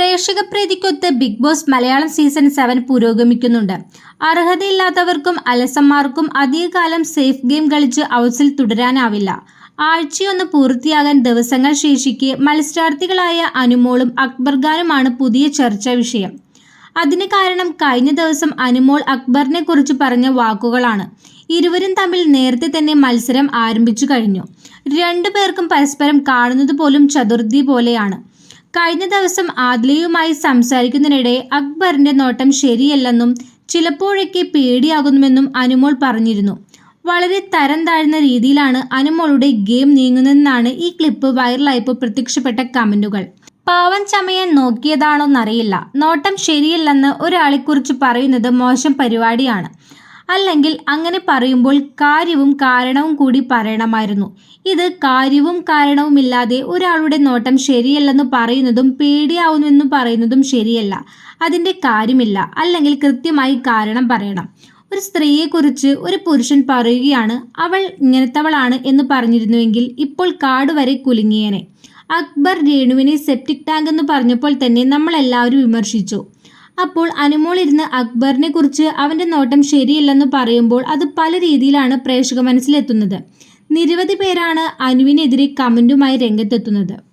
പ്രേക്ഷക പ്രീതിക്കൊത്ത് Big Boss Malayalam season seven പുരോഗമിക്കുന്നുണ്ട്. അർഹതയില്ലാത്തവർക്കും അലസന്മാർക്കും അധികകാലം സേഫ് ഗെയിം കളിച്ച് ഹൗസിൽ തുടരാനാവില്ല. ആഴ്ചയൊന്ന് പൂർത്തിയാകാൻ ദിവസങ്ങൾ ശേഷിക്കെ മത്സരാർത്ഥികളായ അനുമോളും അക്ബർഖാനുമാണ് പുതിയ ചർച്ചാ വിഷയം. അതിന് കാരണം കഴിഞ്ഞ ദിവസം അനുമോൾ അക്ബറിനെ കുറിച്ച് പറഞ്ഞ വാക്കുകളാണ്. ഇരുവരും തമ്മിൽ നേരത്തെ തന്നെ മത്സരം ആരംഭിച്ചു കഴിഞ്ഞു. രണ്ടു പേർക്കും പരസ്പരം കാണുന്നത് പോലും ചതുർത്ഥി പോലെയാണ്. കഴിഞ്ഞ ദിവസം ആദ്ലിയുമായി സംസാരിക്കുന്നതിനിടെ അക്ബറിന്റെ നോട്ടം ശരിയല്ലെന്നും ചിലപ്പോഴൊക്കെ പേടിയാകുന്നുവെന്നും അനുമോൾ പറഞ്ഞിരുന്നു. വളരെ തരം താഴ്ന്ന രീതിയിലാണ് അനുമോളുടെ ഗെയിം നീങ്ങുന്നതെന്നാണ് ഈ ക്ലിപ്പ് വൈറലായപ്പോൾ പ്രത്യക്ഷപ്പെട്ട കമന്റുകൾ. പാവൻ ചമയൻ നോക്കിയതാണോന്നറിയില്ല. നോട്ടം ശരിയല്ലെന്ന് ഒരാളെക്കുറിച്ച് പറയുന്നത് മോശം പരിപാടിയാണ്. അല്ലെങ്കിൽ അങ്ങനെ പറയുമ്പോൾ കാര്യവും കാരണവും കൂടി പറയണമായിരുന്നു. ഇത് കാര്യവും കാരണവും ഇല്ലാതെ ഒരാളുടെ നോട്ടം ശരിയല്ലെന്ന് പറയുന്നതും പേടിയാവുന്നുവെന്ന് പറയുന്നതും ശരിയല്ല. അതിന്റെ കാര്യമില്ല. അല്ലെങ്കിൽ കൃത്യമായി കാരണം പറയണം. ഒരു സ്ത്രീയെക്കുറിച്ച് ഒരു പുരുഷൻ പറയുകയാണ് അവൾ ഇങ്ങനത്തവളാണ് എന്ന് പറഞ്ഞിരുന്നുവെങ്കിൽ ഇപ്പോൾ കാട് വരെ കുലുങ്ങിയേനെ. അക്ബർ രേണുവിനെ സെപ്റ്റിക് ടാങ്ക് എന്ന് പറഞ്ഞപ്പോൾ തന്നെ നമ്മളെല്ലാവരും വിമർശിച്ചു. അപ്പോൾ അനുമോൾ ഇരുന്ന് അക്ബറിനെ കുറിച്ച് അവന്റെ നോട്ടം ശരിയല്ലെന്ന് പറയുമ്പോൾ അത് പല രീതിയിലാണ് പ്രേക്ഷക മനസ്സിലെത്തുന്നത്. നിരവധി പേരാണ് അനുവിനെതിരെ കമന്റുമായി രംഗത്തെത്തുന്നത്.